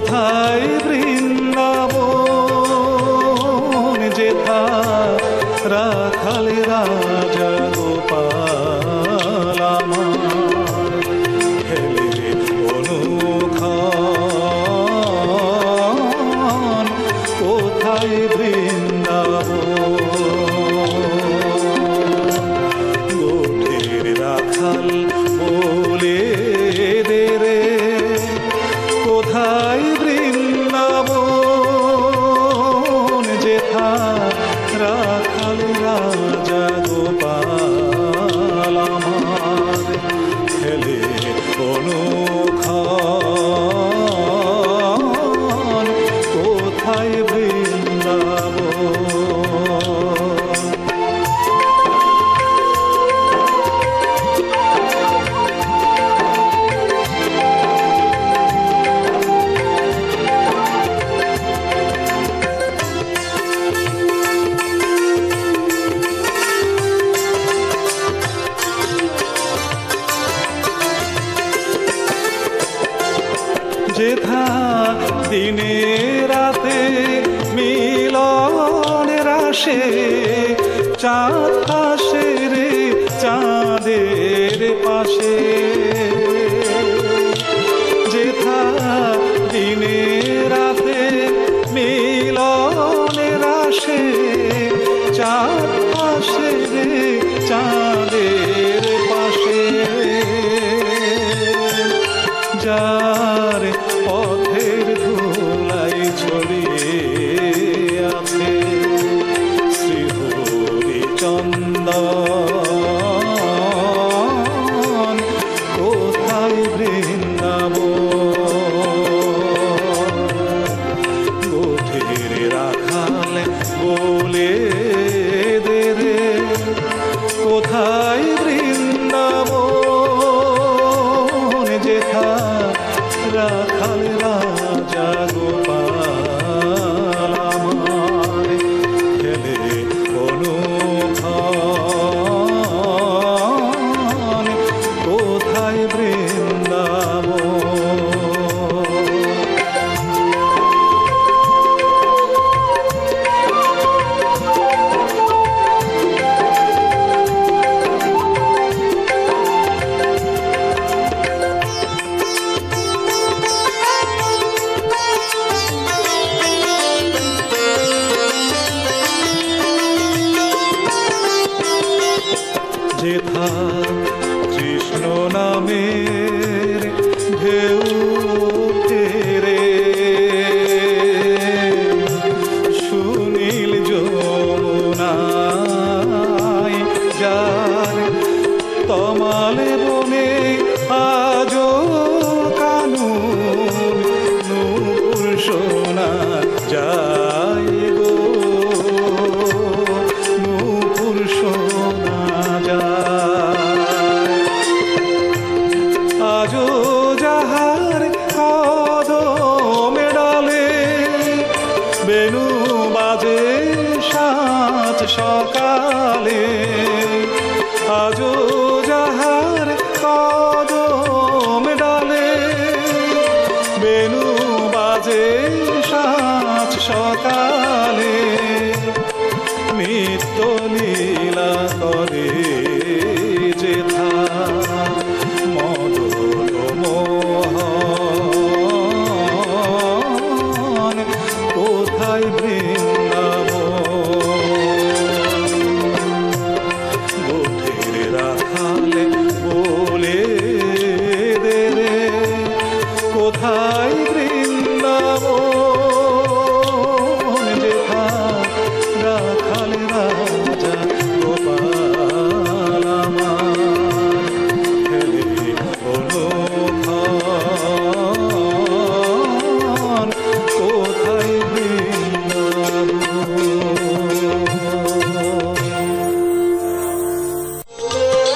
কোথায় বৃন্দাবন যেথা রাখালেরা দিনে রাতে মিলনের রাশে চাঁদ আসে রে চাঁদের পাশে। যেথা দিনে রাতে মিলনের রাশে চাঁদ আসে রে চাঁদের যেথা কৃষ্ণ নামের ঢেউ ফেরে সুনীল যমুনায় যার তমালে বনে আজো কানুন নূপুর সোনা যায় গো। নূপুর সোনা লীলা করে।